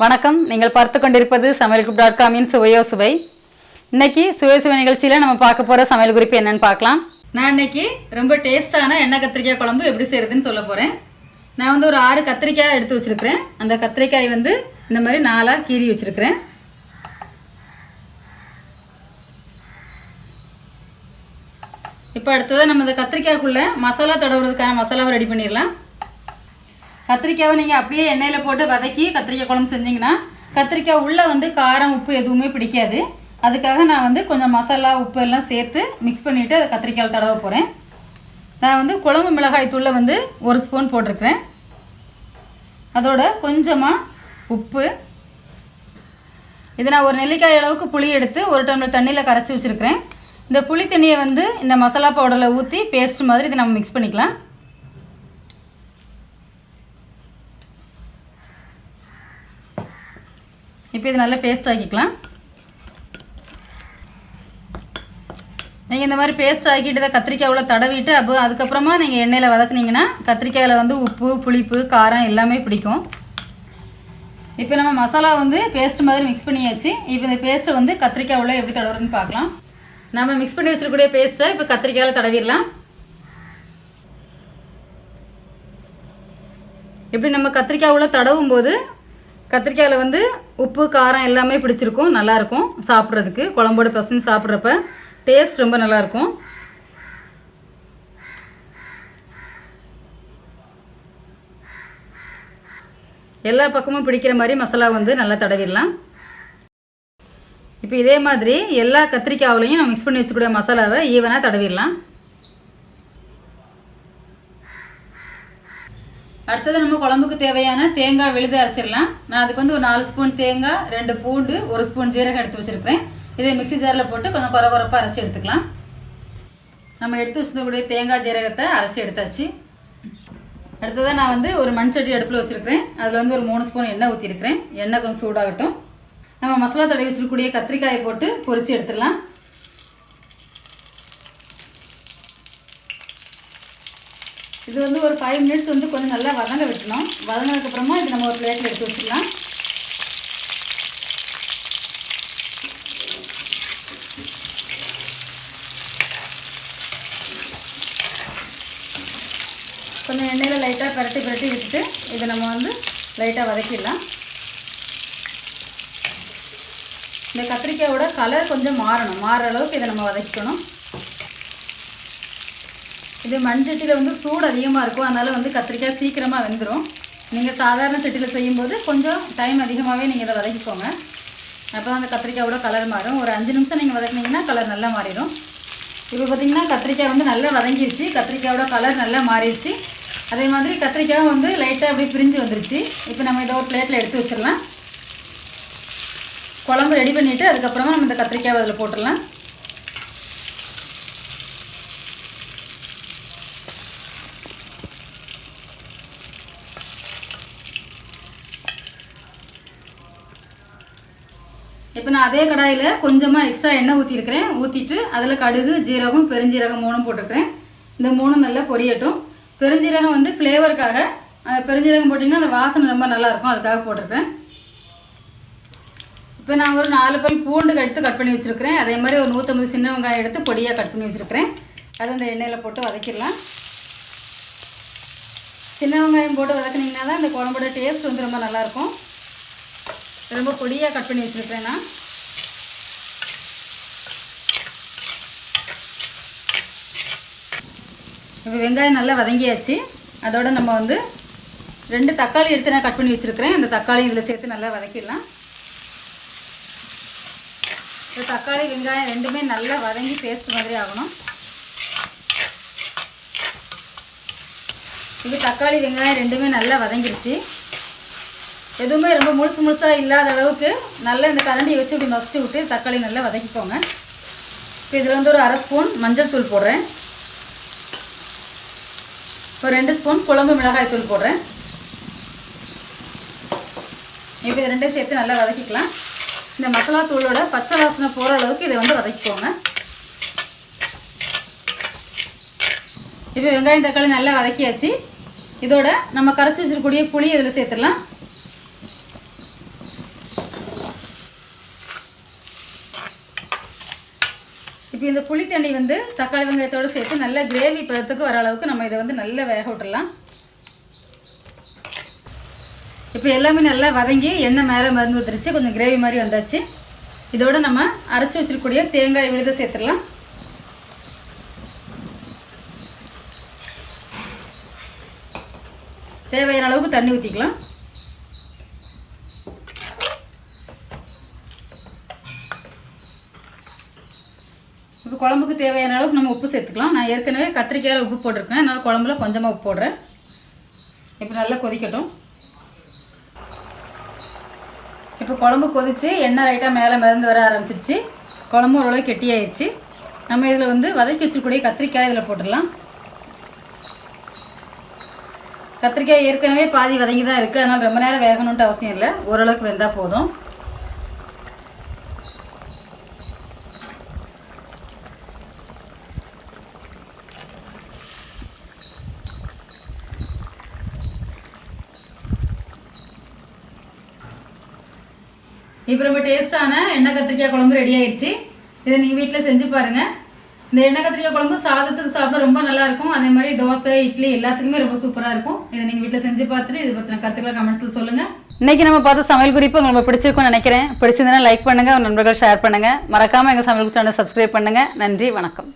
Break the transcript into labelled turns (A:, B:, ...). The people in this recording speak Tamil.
A: வணக்கம். நீங்கள் பார்த்து கொண்டிருப்பது சமையல் குரூப் டாட் காமின் சுவையோ சுவை. இன்னைக்கு சுவை சுவை நிகழ்ச்சியில் நம்ம பார்க்க போகிற சமையல் குறிப்பு என்னன்னு பார்க்கலாம். நான் இன்னைக்கு ரொம்ப டேஸ்டான எண்ணெய் கத்திரிக்காய் குழம்பு எப்படி செய்யறதுன்னு சொல்ல போகிறேன் நான் வந்து ஒரு ஆறு கத்திரிக்காய் எடுத்து வச்சிருக்கிறேன். அந்த கத்திரிக்காய் வந்து இந்த மாதிரி நாலாக கீறி வச்சிருக்கிறேன். இப்போ அடுத்ததாக நம்ம இந்த கத்திரிக்காய்க்குள்ளே மசாலா தடவுறதுக்கான மசாலாவை ரெடி பண்ணிடலாம். கத்திரிக்காவை நீங்கள் அப்படியே எண்ணெயில் போட்டு வதக்கி கத்திரிக்காய் குழம்பு செஞ்சீங்கன்னா கத்திரிக்காய் உள்ளே வந்து காரம் உப்பு எதுவுமே பிடிக்காது. அதுக்காக நான் வந்து கொஞ்சம் மசாலா உப்பு எல்லாம் சேர்த்து மிக்ஸ் பண்ணிவிட்டு அதை கத்திரிக்காயில் தடவை போகிறேன் நான் வந்து குழம்பு மிளகாய் தூளில் வந்து ஒரு ஸ்பூன் போட்டிருக்கிறேன். அதோட கொஞ்சமாக உப்பு. இதை நான் ஒரு நெல்லிக்காய் அளவுக்கு புளி எடுத்து ஒரு டம்ளர் தண்ணியில் கரைச்சி வச்சுருக்கிறேன். இந்த புளி தண்ணியை வந்து இந்த மசாலா பவுடரில் ஊற்றி பேஸ்ட் மாதிரி இதை நம்ம மிக்ஸ் பண்ணிக்கலாம். இப்போ இது நல்லா பேஸ்ட் ஆக்கிக்கலாம். நீங்கள் இந்த மாதிரி பேஸ்ட் ஆக்கிட்டு தான் கத்திரிக்காயில் தடவிட்டு அப்போ அதுக்கப்புறமா நீங்கள் எண்ணெயில் வதக்குனீங்கன்னா கத்திரிக்காயில் வந்து உப்பு புளிப்பு காரம் எல்லாமே பிடிக்கும். இப்போ நம்ம மசாலா வந்து பேஸ்ட் மாதிரி மிக்ஸ் பண்ணியாச்சு. இப்போ இந்த பேஸ்ட்டை வந்து கத்திரிக்காய் உள்ள எப்படி தடவுறதுன்னு பார்க்கலாம். நம்ம மிக்ஸ் பண்ணி வச்சிருக்கக்கூடிய பேஸ்ட்டை இப்போ கத்திரிக்காயில் தடவிடலாம். இப்படி நம்ம கத்திரிக்காய் உள்ள தடவும் போது கத்திரிக்காயில் வந்து உப்பு காரம் எல்லாமே பிடிச்சிருக்கும். நல்லாயிருக்கும் சாப்பிட்றதுக்கு. குழம்போட பசங்க சாப்பிட்றப்ப டேஸ்ட் ரொம்ப நல்லாயிருக்கும். எல்லா பக்கமும் பிடிக்கிற மாதிரி மசாலா வந்து நல்லா தடவிடலாம். இப்போ இதே மாதிரி எல்லா கத்திரிக்காவிலையும் நம்ம மிக்ஸ் பண்ணி வச்சுக்கூடிய மசாலாவை ஈவனாக தடவிடலாம். அடுத்தது நம்ம குழம்புக்கு தேவையான தேங்காய் விழுது அரைச்சிடலாம். நான் அதுக்கு வந்து ஒரு நாலு ஸ்பூன் தேங்காய் ரெண்டு பூண்டு ஒரு ஸ்பூன் ஜீரகம் எடுத்து வச்சுருக்கிறேன். இதை மிக்ஸி ஜாரில் போட்டு கொஞ்சம் குறை குறைப்பாக அரைச்சி எடுத்துக்கலாம். நம்ம எடுத்து வச்சுருக்கக்கூடிய தேங்காய் ஜீரகத்தை அரைச்சி எடுத்தாச்சு. அடுத்ததாக நான் வந்து ஒரு மண் சட்டி அடுப்பில் வச்சுருக்கிறேன். அதில் வந்து ஒரு மூணு ஸ்பூன் எண்ணெய் ஊற்றிருக்கிறேன் எண்ணெய் கொஞ்சம் சூடாகட்டும். நம்ம மசாலா தடவி வச்சுருக்கக்கூடிய கத்திரிக்காயை போட்டு பொரித்து எடுத்துடலாம். இது வந்து ஒரு ஃபைவ் மினிட்ஸ் வந்து கொஞ்சம் நல்லா வதங்க விட்டணும் வதங்கினதுக்கப்புறமா இது நம்ம ஒரு பிளேட்டில் எடுத்து வச்சுக்கலாம் கொஞ்சம் எண்ணெயில் லைட்டாக பரட்டி பரட்டி விட்டுட்டு இதை நம்ம வந்து லைட்டாக வதக்கிடலாம். இந்த கத்திரிக்காயோட கலர் கொஞ்சம் மாறணும். மாறுற அளவுக்கு இதை நம்ம வதக்கணும் இது மண் சட்டியில் வந்து சூடு அதிகமாக இருக்கும். அதனால் வந்து கத்திரிக்காய் சீக்கிரமாக வெந்துடும் நீங்கள் சாதாரண சட்டியில் செய்யும்போது கொஞ்சம் டைம் அதிகமாகவே நீங்கள் இதை வதக்கிக்கோங்க. அப்போ அந்த கத்திரிக்காயோட கலர் மாறும். ஒரு அஞ்சு நிமிஷம் நீங்கள் வதக்குனீங்கன்னா கலர் நல்லா மாறிடும். இப்போ பார்த்தீங்கன்னா கத்திரிக்காய் வந்து நல்லா வதங்கிருச்சு. கத்திரிக்காயோட கலர் நல்லா மாறிடுச்சு. அதே மாதிரி கத்திரிக்காயும் வந்து லைட்டாக அப்படியே பிரிஞ்சு வந்துருச்சு. இப்போ நம்ம இதை ஒரு பிளேட்டில் எடுத்து வச்சிடலாம். குழம்பு ரெடி பண்ணிவிட்டு அதுக்கப்புறமா நம்ம இந்த கத்திரிக்காய் அதில் போட்டுடலாம். இப்போ நான் அதே கடாயில் கொஞ்சமாக எக்ஸ்ட்ரா எண்ணெய் ஊற்றிருக்கிறேன் ஊற்றிட்டு அதில் கடுகு ஜீரகம் பெருஞ்சீரகம் மூணும் போட்டிருக்கிறேன். இந்த மூணும் நல்லா பொரியட்டும். பெருஞ்சீரகம் வந்து ஃப்ளேவருக்காக பெருஞ்சீரகம் போட்டிங்கன்னா அந்த வாசனை ரொம்ப நல்லாயிருக்கும். அதுக்காக போட்டிருக்கேன் இப்போ நான் ஒரு நாலு பல் பூண்டு எடுத்து கட் பண்ணி வச்சுருக்கிறேன். அதே மாதிரி ஒரு நூற்றம்பது சின்ன வெங்காயம் எடுத்து பொடியாக கட் பண்ணி வச்சுருக்கிறேன். அதை அந்த எண்ணெயில் போட்டு வதக்கிடலாம். சின்ன வெங்காயம் போட்டு வதக்குனிங்கன்னா தான் இந்த குழம்போட டேஸ்ட் வந்து ரொம்ப நல்லாயிருக்கும். ரொம்ப பொடியாக கட் பண்ணி வச்சுருக்கிறேன் நான். இப்போ வெங்காயம் நல்லா வதங்கியாச்சு. அதோடு நம்ம வந்து ரெண்டு தக்காளி எடுத்து நான் கட் பண்ணி வச்சுருக்கிறேன். அந்த தக்காளி இதில் சேர்த்து நல்லா வதக்கிடலாம். இந்த தக்காளி வெங்காயம் ரெண்டுமே நல்லா வதங்கி பேஸ்ட் மாதிரி ஆகணும். இது தக்காளி வெங்காயம் ரெண்டுமே நல்லா வதங்கிருச்சு. எதுவுமே ரொம்ப முழுசு முழுசாக இல்லாத அளவுக்கு நல்லா இந்த கரண்டியை வச்சு இப்படி மசிச்சு விட்டு தக்காளி நல்லா வதக்கிக்கோங்க. இப்போ இதில் வந்து ஒரு அரை ஸ்பூன் மஞ்சள் தூள் போடுறேன். ஒரு ரெண்டு ஸ்பூன் குழம்பு மிளகாய் தூள் போடுறேன். இப்போ இது ரெண்டையும் சேர்த்து நல்லா வதக்கிக்கலாம். இந்த மசாலா தூளோட பச்சை வாசனை போகிற அளவுக்கு இதை வந்து வதக்கிக்கோங்க. இப்போ வெங்காயம் தக்காளி நல்லா வதக்கியாச்சு. இதோட நம்ம கரைச்சி வச்சிருக்கக்கூடிய புளி இதில் சேர்த்துடலாம். இப்போ இந்த புளி தண்ணி வந்து தக்காளி வெங்காயத்தோடு சேர்த்து நல்ல கிரேவி பதத்துக்கு வர அளவுக்கு நம்ம இதை வந்து நல்லா வேக விட்டுடலாம் இப்போ எல்லாமே நல்லா வதங்கி எண்ணெய் மேலே மருந்து ஊற்றிருச்சு கொஞ்சம் கிரேவி மாதிரி வந்தாச்சு. இதோட நம்ம அரைச்சி வச்சிருக்கக்கூடிய தேங்காய் விழுத சேர்த்துடலாம். தேவையான அளவுக்கு தண்ணி ஊற்றிக்கலாம் இப்போ குழம்புக்கு தேவையான அளவுக்கு நம்ம உப்பு சேர்த்துக்கலாம். நான் ஏற்கனவே கத்திரிக்காயில் உப்பு போட்டிருக்கேன். அதனால் குழம்புல கொஞ்சமாக உப்பு போடுறேன். இப்போ நல்லா கொதிக்கட்டும். இப்போ குழம்பு கொதிச்சு எண்ணெய் லைட்டாக மேலே மிதந்து வர ஆரம்பிச்சிருச்சு. குழம்பு ஓரளவு கெட்டியாயிடுச்சு நம்ம இதில் வந்து வதக்கி வச்சிருக்கூடிய கத்திரிக்காய் இதில் போட்டுடலாம். கத்திரிக்காய் ஏற்கனவே பாதி வதங்கி தான் இருக்குது அதனால் ரொம்ப நேரம் வேகணுன்ட்டு அவசியம் இல்லை. ஓரளவுக்கு வெந்தால் போதும். இப்போ ரொம்ப டேஸ்டான எண்ணெய் கத்திரிக்காய் குழம்பு ரெடி ஆயிடுச்சு. இதை நீங்கள் வீட்டில் செஞ்சு பாருங்கள் இந்த எண்ணெய் கத்திரிக்காய் குழம்பு சாதத்துக்கு சாப்பிட ரொம்ப நல்லாயிருக்கும் அதே மாதிரி தோசை இட்லி எல்லாத்துக்குமே ரொம்ப சூப்பராக இருக்கும். இதை நீங்கள் வீட்டில் செஞ்சு பார்த்துட்டு இது பற்றின கருத்துக்களை கமெண்ட்ஸில் சொல்லுங்கள்
B: இன்னைக்கு நம்ம பார்த்த சமையல் குறிப்பு உங்களுக்கு பிடிச்சிருக்கும்னு நினைக்கிறேன். பிடிச்சிருந்தனா லைக் பண்ணுங்கள் உங்க நண்பர்கள் ஷேர் பண்ணுங்கள் மறக்காமல் எங்கள் சமையல் சேனல் சப்ஸ்கிரைப் பண்ணுங்கள் நன்றி வணக்கம்.